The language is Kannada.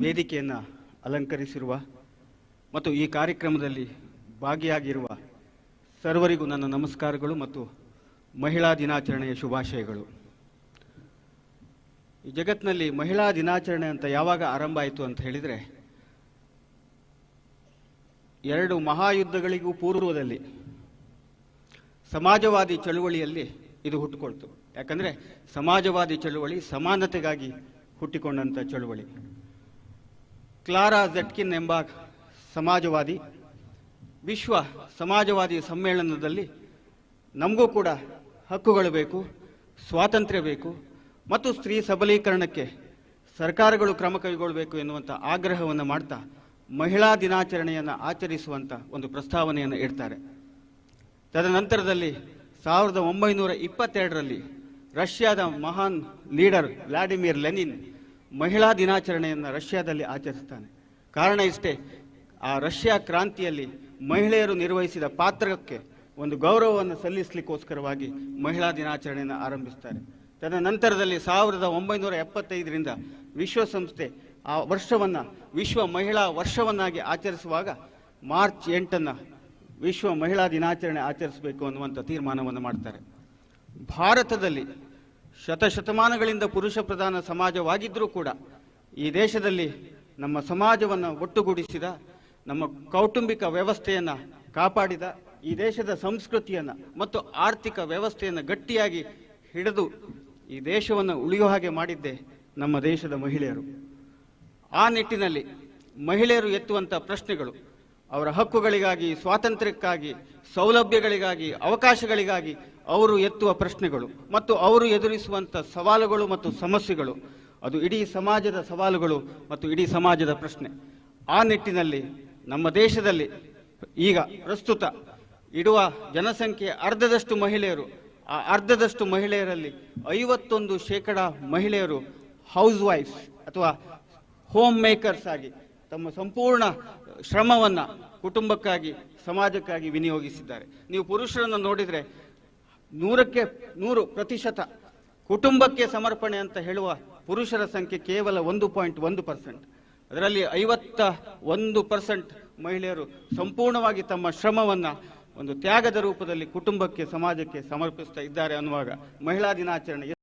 ವೇದಿಕೆಯನ್ನು ಅಲಂಕರಿಸಿರುವ ಮತ್ತು ಈ ಕಾರ್ಯಕ್ರಮದಲ್ಲಿ ಭಾಗಿಯಾಗಿರುವ ಸರ್ವರಿಗೂ ನನ್ನ ನಮಸ್ಕಾರಗಳು ಮತ್ತು ಮಹಿಳಾ ದಿನಾಚರಣೆಯ ಶುಭಾಶಯಗಳು. ಈ ಜಗತ್ತಿನಲ್ಲಿ ಮಹಿಳಾ ದಿನಾಚರಣೆ ಅಂತ ಯಾವಾಗ ಆರಂಭ ಆಯಿತು ಅಂತ ಹೇಳಿದರೆ, ಎರಡು ಮಹಾಯುದ್ಧಗಳಿಗೂ ಪೂರ್ವದಲ್ಲಿ ಸಮಾಜವಾದಿ ಚಳುವಳಿಯಲ್ಲಿ ಇದು ಹುಟ್ಟುಕೊಳ್ತು. ಯಾಕಂದರೆ ಸಮಾಜವಾದಿ ಚಳುವಳಿ ಸಮಾನತೆಗಾಗಿ ಹುಟ್ಟಿಕೊಂಡಂಥ ಚಳುವಳಿ. ಕ್ಲಾರಾ ಜೆಟ್ಕಿನ್ ಎಂಬ ಸಮಾಜವಾದಿ, ವಿಶ್ವ ಸಮಾಜವಾದಿ ಸಮ್ಮೇಳನದಲ್ಲಿ ನಮಗೂ ಕೂಡ ಹಕ್ಕುಗಳು ಬೇಕು, ಸ್ವಾತಂತ್ರ್ಯ ಬೇಕು ಮತ್ತು ಸ್ತ್ರೀ ಸಬಲೀಕರಣಕ್ಕೆ ಸರ್ಕಾರಗಳು ಕ್ರಮ ಕೈಗೊಳ್ಳಬೇಕು ಎನ್ನುವಂಥ ಆಗ್ರಹವನ್ನು ಮಾಡ್ತಾ ಮಹಿಳಾ ದಿನಾಚರಣೆಯನ್ನು ಆಚರಿಸುವಂಥ ಒಂದು ಪ್ರಸ್ತಾವನೆಯನ್ನು ಇಡ್ತಾರೆ. ತದನಂತರದಲ್ಲಿ ಸಾವಿರದ ಒಂಬೈನೂರ ಇಪ್ಪತ್ತೆರಡರಲ್ಲಿ ರಷ್ಯಾದ ಮಹಾನ್ ಲೀಡರ್ ವ್ಲಾಡಿಮಿರ್ ಲೆನಿನ್ ಮಹಿಳಾ ದಿನಾಚರಣೆಯನ್ನು ರಷ್ಯಾದಲ್ಲಿ ಆಚರಿಸ್ತಾನೆ. ಕಾರಣ ಇಷ್ಟೇ, ಆ ರಷ್ಯಾ ಕ್ರಾಂತಿಯಲ್ಲಿ ಮಹಿಳೆಯರು ನಿರ್ವಹಿಸಿದ ಪಾತ್ರಕ್ಕೆ ಒಂದು ಗೌರವವನ್ನು ಸಲ್ಲಿಸಲಿಕ್ಕೋಸ್ಕರವಾಗಿ ಮಹಿಳಾ ದಿನಾಚರಣೆಯನ್ನು ಆರಂಭಿಸ್ತಾರೆ. ತದನಂತರದಲ್ಲಿ ಸಾವಿರದ ಒಂಬೈನೂರ ಎಪ್ಪತ್ತೈದರಿಂದ ವಿಶ್ವಸಂಸ್ಥೆ ಆ ವರ್ಷವನ್ನು, ವಿಶ್ವ ಮಹಿಳಾ ವರ್ಷವನ್ನಾಗಿ ಆಚರಿಸುವಾಗ ಮಾರ್ಚ್ ಎಂಟನ್ನು ವಿಶ್ವ ಮಹಿಳಾ ದಿನಾಚರಣೆ ಆಚರಿಸಬೇಕು ಅನ್ನುವಂಥ ತೀರ್ಮಾನವನ್ನು ಮಾಡ್ತಾರೆ. ಭಾರತದಲ್ಲಿ ಶತಶತಮಾನಗಳಿಂದ ಪುರುಷ ಪ್ರಧಾನ ಸಮಾಜವಾಗಿದ್ದರೂ ಕೂಡ ಈ ದೇಶದಲ್ಲಿ ನಮ್ಮ ಸಮಾಜವನ್ನು ಒಟ್ಟುಗೂಡಿಸಿದ, ನಮ್ಮ ಕೌಟುಂಬಿಕ ವ್ಯವಸ್ಥೆಯನ್ನು ಕಾಪಾಡಿದ, ಈ ದೇಶದ ಸಂಸ್ಕೃತಿಯನ್ನು ಮತ್ತು ಆರ್ಥಿಕ ವ್ಯವಸ್ಥೆಯನ್ನು ಗಟ್ಟಿಯಾಗಿ ಹಿಡಿದು ಈ ದೇಶವನ್ನು ಉಳಿಯುವ ಹಾಗೆ ಮಾಡಿದ್ದೇ ನಮ್ಮ ದೇಶದ ಮಹಿಳೆಯರು. ಆ ನಿಟ್ಟಿನಲ್ಲಿ ಮಹಿಳೆಯರು ಎತ್ತುವಂಥ ಪ್ರಶ್ನೆಗಳು ಅವರ ಹಕ್ಕುಗಳಿಗಾಗಿ, ಸ್ವಾತಂತ್ರ್ಯಕ್ಕಾಗಿ, ಸೌಲಭ್ಯಗಳಿಗಾಗಿ, ಅವಕಾಶಗಳಿಗಾಗಿ ಅವರು ಎತ್ತುವ ಪ್ರಶ್ನೆಗಳು ಮತ್ತು ಅವರು ಎದುರಿಸುವಂಥ ಸವಾಲುಗಳು ಮತ್ತು ಸಮಸ್ಯೆಗಳು. ಅದು ಇಡೀ ಸಮಾಜದ ಸವಾಲುಗಳು ಮತ್ತು ಇಡೀ ಸಮಾಜದ ಪ್ರಶ್ನೆ. ಆ ನಿಟ್ಟಿನಲ್ಲಿ ನಮ್ಮ ದೇಶದಲ್ಲಿ ಈಗ ಪ್ರಸ್ತುತ ಇಡುವ ಜನಸಂಖ್ಯೆ ಅರ್ಧದಷ್ಟು ಮಹಿಳೆಯರು, ಆ ಅರ್ಧದಷ್ಟು ಮಹಿಳೆಯರಲ್ಲಿ ಐವತ್ತೊಂದು ಶೇಕಡ ಮಹಿಳೆಯರು ಹೌಸ್ ವೈಫ್ಸ್ ಅಥವಾ ಹೋಮ್ ಮೇಕರ್ಸ್ ಆಗಿ ತಮ್ಮ ಸಂಪೂರ್ಣ ಶ್ರಮವನ್ನು ಕುಟುಂಬಕ್ಕಾಗಿ, ಸಮಾಜಕ್ಕಾಗಿ ವಿನಿಯೋಗಿಸಿದ್ದಾರೆ. ನೀವು ಪುರುಷರನ್ನು ನೋಡಿದರೆ ನೂರಕ್ಕೆ ನೂರು ಪ್ರತಿಶತ ಕುಟುಂಬಕ್ಕೆ ಸಮರ್ಪಣೆ ಅಂತ ಹೇಳುವ ಪುರುಷರ ಸಂಖ್ಯೆ ಕೇವಲ ಒಂದು ಪಾಯಿಂಟ್ ಒಂದು ಪರ್ಸೆಂಟ್. ಅದರಲ್ಲಿ ಐವತ್ತ ಒಂದು ಪರ್ಸೆಂಟ್ ಮಹಿಳೆಯರು ಸಂಪೂರ್ಣವಾಗಿ ತಮ್ಮ ಶ್ರಮವನ್ನು ಒಂದು ತ್ಯಾಗದ ರೂಪದಲ್ಲಿ ಕುಟುಂಬಕ್ಕೆ, ಸಮಾಜಕ್ಕೆ ಸಮರ್ಪಿಸ್ತಾ ಇದ್ದಾರೆ ಅನ್ನುವಾಗ ಮಹಿಳಾ ದಿನಾಚರಣೆ